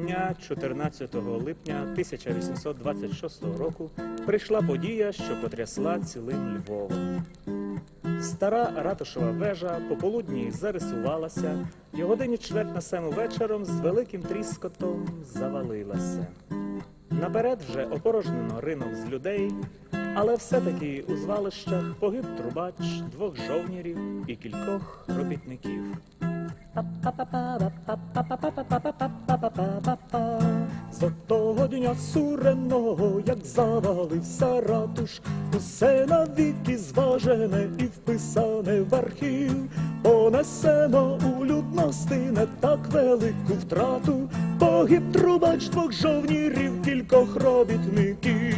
дня, 14 липня 1826 року, прийшла подія, що потрясла цілим Львовом. Стара ратушова вежа пополудні зарисувалася, і годині чверть на сему вечором з великим тріскотом завалилася. Наперед вже опорожнено ринок з людей, але все-таки у звалищах погиб трубач двох жовнірів і кількох робітників. З того дня суреного, як завалився ратуш, усе навіки зважене і вписане в архів, понесено у людності не так велику втрату, погиб трубач двох жовнірів, кількох робітників.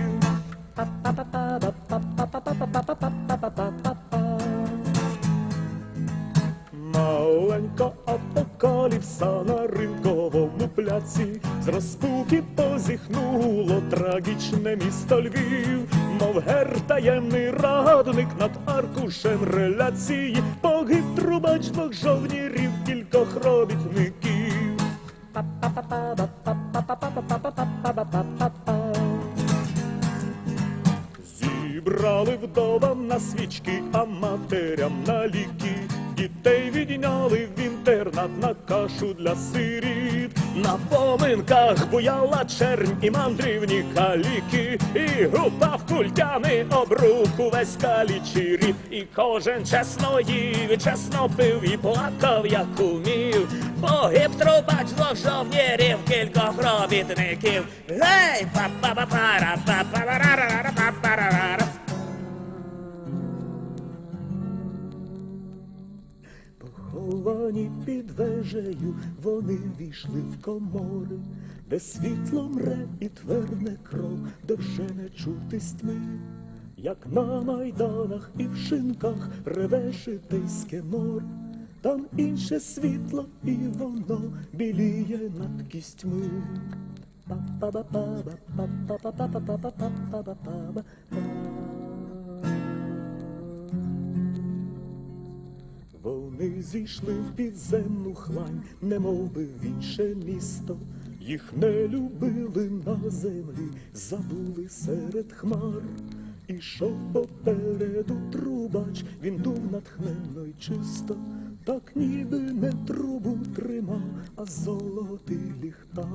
Апокаліпса на ринковому пляці, з розпуки позіхнуло трагічне місто Львів, мов гер таємний радник над аркушем реляції, погиб трубач двох жовнірів, кількох робітників. Зібрали вдовам на свічки, а матерям на ліки. Дітей відняли в інтернат на кашу для сиріт. На поминках буяла чернь і мандрівні каліки, і група в культяни обруку весь калічі І кожен чесно їв, і чесно пив і плакав, як умів. Погиб трубач двох жовнірів, кількох робітників. Гей! па-па-па-пара, па-па-ра-ра-ра-па-па-ра-ра. Поховані під вежею, вони війшли в комори, де світло мре і тверне кров, де вже не чути тьми, як на майданах і в шинках реве житейське море, там інше світло, і воно біліє над кістьми. Па-па-ба-па-ба, Зійшли в підземну хлань, немов би в інше місто. Їх не любили на землі, забули серед хмар. Ішов попереду трубач, він дув натхненно й чисто, так ніби не трубу тримав, а золотий ліхтар.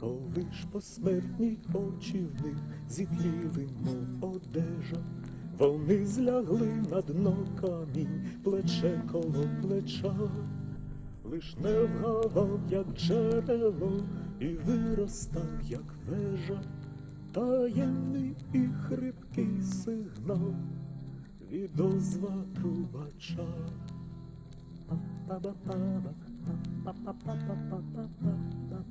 коли ж посмертні очі в них зітліли, мов одежа, вони злягли на дно камінь, плече коло плеча, лиш не вгавав, як джерело, і виростав, як вежа, таємний і хрипкий сигнал відозва трубача. Па-па-па-па, па-па-па-па-па-па-па.